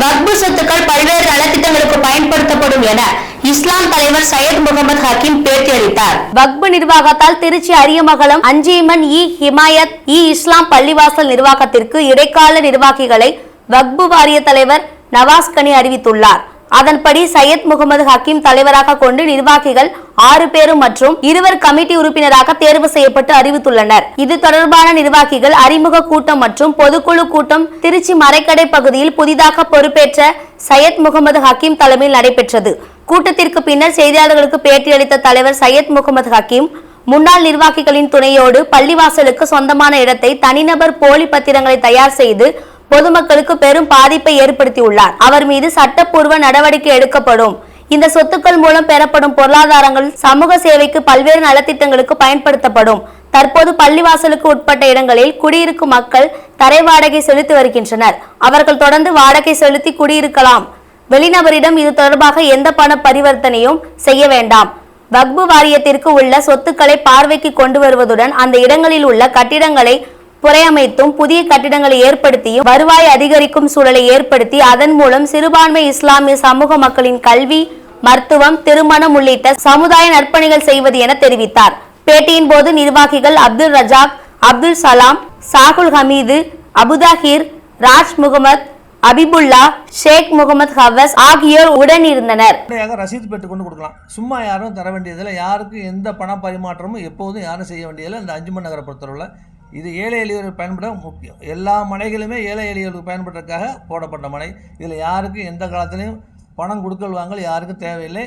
வக்பு சொத்துக்கள் பல்வேறு நலத்திட்டங்களுக்கு பயன்படுத்தப்படும் என இஸ்லாம் தலைவர் சையத் முகமது ஹக்கீம் பேட்டியளித்தார். வக்பு நிர்வாகத்தால் திருச்சி அரியமங்கலம் அஞ்சீமன் இ ஹிமாயத் இ இஸ்லாம் பள்ளிவாசல் நிர்வாகத்திற்கு இடைக்கால நிர்வாகிகளை வக்பு வாரிய தலைவர் நவாஸ் கனி அறிவித்துள்ளார். அதன்படி சையத் முகமது ஹக்கீம் தலைவராக கொண்டு நிர்வாகிகள் ஆறு பேரும் மற்றும் இருவர் கமிட்டி உறுப்பினராக தேர்வு செய்யப்பட்டு அறிவித்துள்ளனர். இது தொடர்பான நிர்வாகிகள் அறிமுக கூட்டம் மற்றும் பொதுக்குழு கூட்டம் திருச்சி மறைக்கடை பகுதியில் புதிதாக பொறுப்பேற்ற சையத் முகமது ஹக்கீம் தலைமையில் நடைபெற்றது. கூட்டத்திற்கு பின்னர் செய்தியாளர்களுக்கு பேட்டியளித்த தலைவர் சையத் முகமது ஹக்கீம் முன்னாள் நிர்வாகிகளின் துணையோடு பள்ளிவாசலுக்கு சொந்தமான இடத்தை தனிநபர் போலி பத்திரங்களை தயார் செய்து பொதுமக்களுக்கு பெரும் பாதிப்பை ஏற்படுத்தியுள்ளார். அவர் மீது சட்டப்பூர்வ நடவடிக்கை எடுக்கப்படும். இந்த சொத்துக்கள் மூலம் பெறப்படும் பொருளாதாரங்கள் சமூக சேவைக்கு பல்வேறு நலத்திட்டங்களுக்கு பயன்படுத்தப்படும். தற்போது பள்ளிவாசலுக்கு உட்பட்ட இடங்களில் குடியிருக்கும் மக்கள் தரை வாடகை செலுத்தி வருகின்றனர். அவர்கள் தொடர்ந்து வாடகை செலுத்தி குடியிருக்கலாம். வெளிநபரிடம் இது தொடர்பாக எந்த பண பரிவர்த்தனையும் செய்ய வேண்டாம். வக்பு வாரியத்திற்கு உள்ள சொத்துக்களை பார்வைக்கு கொண்டு வருவதுடன் அந்த இடங்களில் உள்ள கட்டிடங்களை புறையமைத்தும் புதிய கட்டிடங்களை ஏற்படுத்தியும் வருவாய் அதிகரிக்கும் சூழலை ஏற்படுத்தி அதன் மூலம் சிறுபான்மை இஸ்லாமிய சமூக மக்களின் கல்வி மருத்துவம் திருமணம் உள்ளிட்ட சமுதாய நற்பணிகள் செய்வது என தெரிவித்தார். பேட்டியின் போது நிர்வாகிகள் அப்துல் ரஜாக் அப்துல் சலாம் சாகுல் ஹமீது அபுதாஹிர் ராஜ் முகமது அபிபுல்லா ஷேக் முகமது ஹவஸ் ஆகியோர் உடன் இருந்தனர் ரசீது பெற்று கொண்டு கொடுக்கலாம். சும்மா யாரும் தர வேண்டியதில்லை. யாருக்கும் எந்த பண பரிமாற்றமும் எப்போதும் யாரும் செய்ய வேண்டியதில்லை. இந்த அஞ்சுமன் நகரை பொறுத்தளவில் இது ஏழை எளியவர்கள் பயன்பட முக்கியம். எல்லா மனைகளுமே ஏழை எளியவர்களுக்கு பயன்படுறதுக்காக போடப்பட்ட மனை. இதில் யாருக்கும் எந்த காலத்துலையும் பணம் கொடுக்கல் வாங்கல் யாருக்கும் தேவையில்லை.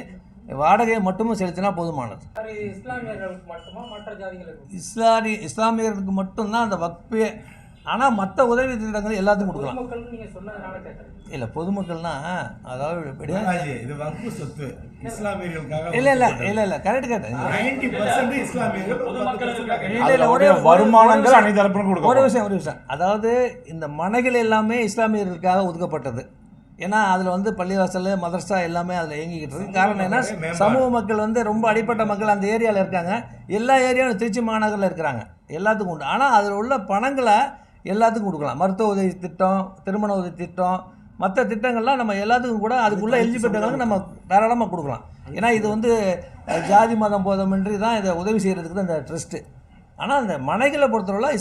வாடகையை மட்டுமே செலுத்தினா போதுமானது. இஸ்லாமியர்களுக்கு மட்டுமா? மற்ற ஜாதிகளுக்கு இஸ்லாமி இஸ்லாமியர்களுக்கு மட்டும்தான் அந்த வக்பே ஆனால் மற்ற உதவி திட்டங்கள் எல்லாத்துக்கும் கொடுக்கலாம். பொதுமக்களுக்கு நீங்க சொன்னதுனால கேட்டேன். இல்லை பொதுமக்கள்னா அதாவது இது வக்ஃபு சொத்து. இஸ்லாமியர்களுக்காக இல்லை இல்லை இல்லை இல்லை கரெக்ட் கரெக்ட் 90% இஸ்லாமியர்கள் பொதுமக்களுக்காக இல்லை ஒரே வருமானங்கள் அனைத்து தரப்பிலும் ஒரு கொடுக்கும் விஷயம் ஒரு விஷயம். அதாவது இந்த மனைகள் எல்லாமே இஸ்லாமியர்களுக்காக ஒதுக்கப்பட்டது. ஏன்னா அதில் வந்து பள்ளிவாசல் மதரசா எல்லாமே அதில் இயங்கிக்கிட்டு இருக்கு. காரணம் என்ன. சமூக மக்கள் வந்து ரொம்ப அடிப்பட்ட மக்கள் அந்த ஏரியாவில் இருக்காங்க. எல்லா ஏரியாவும் திருச்சி மாநகரில் இருக்கிறாங்க. எல்லாத்துக்கும் உண்டு. ஆனால் அதில் உள்ள பணங்களை எல்லாத்துக்கும் கொடுக்கலாம். மருத்துவ உதவி திட்டம் திருமண உதவி திட்டம் மற்ற திட்டங்கள்லாம் நம்ம எல்லாத்துக்கும் கூட அதுக்குள்ளே எலிஜிபிலிட்டி நம்ம தாராளமாக கொடுக்கலாம். ஏன்னா இது வந்து ஜாதி மதம் போதமின்றி தான் இதை உதவி செய்கிறதுக்கு தான் இந்த ட்ரஸ்ட்டு ஆனால் அந்த மனைகளை பொறுத்தவரை இஸ்லாம்